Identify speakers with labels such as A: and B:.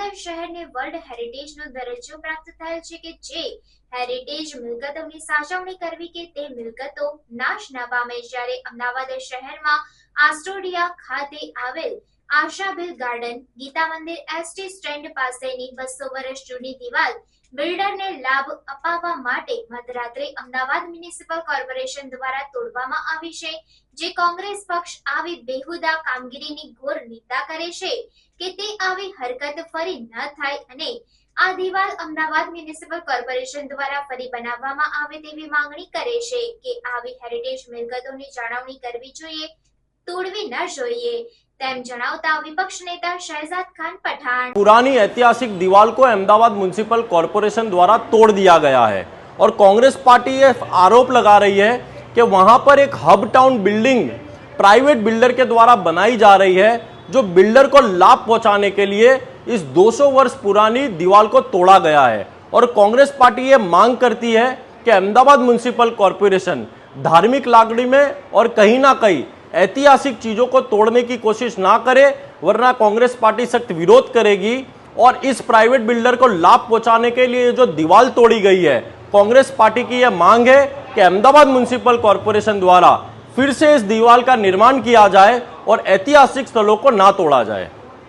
A: વિસાવદર શહેરને વર્લ્ડ નો દરજ્જો પ્રાપ્ત થયો છે કે જે હેરિટેજ મિલકતોની સાચવણી કરવી કે તે મિલકતો નાશ ના પામે જ્યારે અમદાવાદ શહેરમાં આસ્ટોડિયા ખાતે આવેલ આશાબેલ ગાર્ડન ગીતા મંદિર એસટી સ્ટેન્ડ પાસેની બસો વર્ષ જૂની દિવાલ બિલ્ડરને લાભ અપાવવા માટે મધરાત્રે અમદાવાદ મ્યુનિસિપલ કોર્પોરેશન દ્વારા તોડવામાં આવી છે જે કોંગ્રેસ પક્ષ આવી બેહુદા કામગીરીની ઘોર નિંદા કરે છે કે તે આવી હરકત ફરી ન થાય અને આ દિવાલ અમદાવાદ મ્યુનિસિપલ કોર્પોરેશન દ્વારા ફરી બનાવવામાં આવે તેવી માંગણી કરે છે કે આવી હેરિટેજ મિલકતોની જાળવણી કરવી જોઈએ तोड़वी ना જોઈએ તેમ જણાવતા વિપક્ષ નેતા શહઝાદ ખાન પઠાણ
B: જૂની ઐતિહાસિક દીવાલ કો અમદાવાદ મ્યુનિસિપલ કોર્પોરેશન દ્વારા તોડ દિયા ગયા હૈ ઓર કોંગ્રેસ પાર્ટી એ આરોપ લગા રહી હૈ કે વહા પર એક hub town building private builder કે દ્વારા બનાઈ જા રહી હૈ જો બિલ્ડર કો લાભ પહોંચાને કે લિયે ઇસ 200 વર્ષ પુરાની દીવાલ કો તોડા ગયા હૈ ઓર કોંગ્રેસ પાર્ટી એ માંગ કરતી હૈ કે અમદાવાદ મ્યુનિસિપલ કોર્પોરેશન ધાર્મિક લાગડી મે ઓર કહી ના કહી ऐतिहासिक चीज़ों को तोड़ने की कोशिश ना करे वरना कांग्रेस पार्टी सख्त विरोध करेगी और इस प्राइवेट बिल्डर को लाभ पहुंचाने के लिए जो दीवार तोड़ी गई है कांग्रेस पार्टी की यह मांग है कि अहमदाबाद म्यूनिसिपल कॉरपोरेशन द्वारा फिर से इस दीवार का निर्माण किया जाए और ऐतिहासिक स्थलों को ना तोड़ा जाए